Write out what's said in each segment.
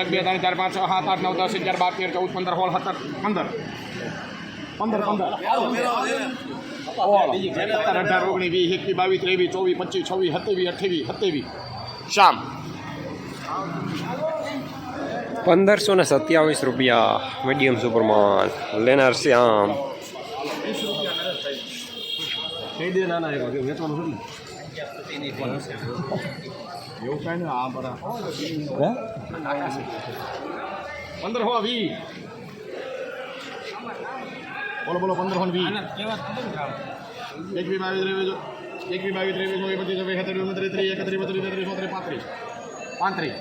એક બે ત્રણ ચાર પાંચ છ સાત આઠ નવ દસ અગિયાર બાર તેર ચૌદ પંદર સોળ સત્તર પંદર. પંદર પંદર. સત્તર અઢાર ઓગણીસ વીસ એકવીસ બાવીસ ત્રેવીસ ચોવીસ પચીસ છવ્વીસ સત્યાવીસ અઠ્યાવીસ સત્યાવીસ. શામ. પંદરસો ને સત્યાવીસ રૂપિયા. મીડિયમ સુપરમાન લેનાર શ્યામ. કહી દે ના ના વેચવાનું છે એવું કઈ ને આ બધા પંદર હો વી બોલો બોલો પંદર હો વી. એકવી બાવીસ એક વી બાવીસ રેવેજો એ બધી જવે હેતરી સત્તર ત્રી એકત્રી બત્રી તેત્રી ચોત્રી પાંત્રી પાંત્રી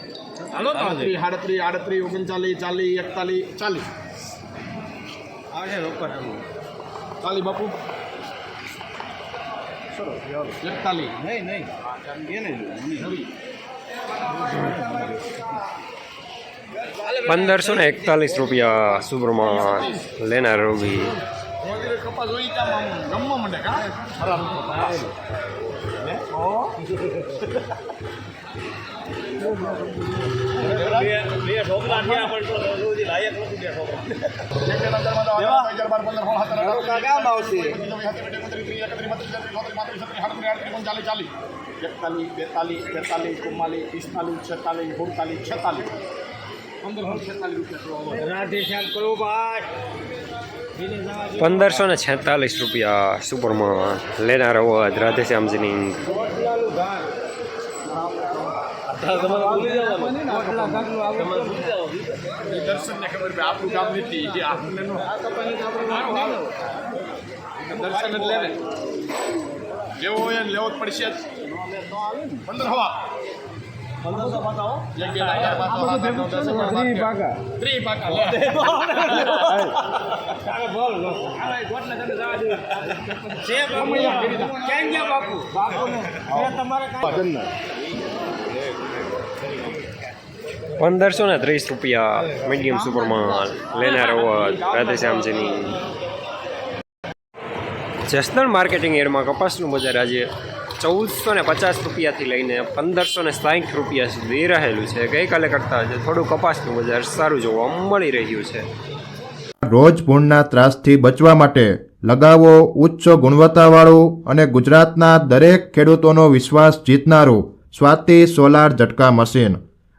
હાલો પાંત્રી આડત્રી આડત્રી ઓગણચાલીસ ચાલીસ એકતાલીસ. ચાલીસ ચાલીસ બાપુ. એકતાલીસ નહીં નહીં. એને પંદરસો ને એકતાલીસ રૂપિયા સુબ્રમણ લેનાર રોગી બે ઢોકળા લાયક નથી બે ઢોકળા કામ આવશે એકતાલીસ બેતાલીસ તેતાલીસ ચુમ્માલીસ પિસ્તાલીસ છેતાલીસ સુડતાલીસ છેતાલીસ પંદરસો ને છેતાલીસ રૂપિયા સુપરમાં લેનાર અવાજ રાધેશ્યામજીની દર્શનને ખબર પડી આપણું કામ નથી જે આપણને દર્શન જ લે ને. જેવો હોય એને લેવો જ પડશે જ. પંદર હવા એક બે ત્રણ ચાર પાંચ છ સાત આઠ નવ દસ અગિયાર બાર તેર. ત્રીસ પાકા લે છે બાપુ ક્યાં ગયા બાપુ બાપુને તમારે કાંઈ પંદરસો ને ત્રીસ રૂપિયા મીડિયમ સુપરમાં લેનાર અવાજ રાધેશ્યામજીની જસદણ માર્કેટિંગ એડમાં કપાસનું બજાર આજે ચૌદસો ને પચાસ રૂપિયાથી લઈને પંદરસો ને સાઠ રૂપિયા સુધી રહેલું છે. ગઈકાલે કરતાં આજે થોડું કપાસનું બજાર સારું જોવા મળી રહ્યું છે. રોજ ભૂણના ત્રાસથી બચવા માટે લગાવો ઉચ્ચ ગુણવત્તાવાળું અને ગુજરાતના દરેક ખેડૂતોનો વિશ્વાસ જીતનારું સ્વાતિ સોલાર ઝટકા મશીન.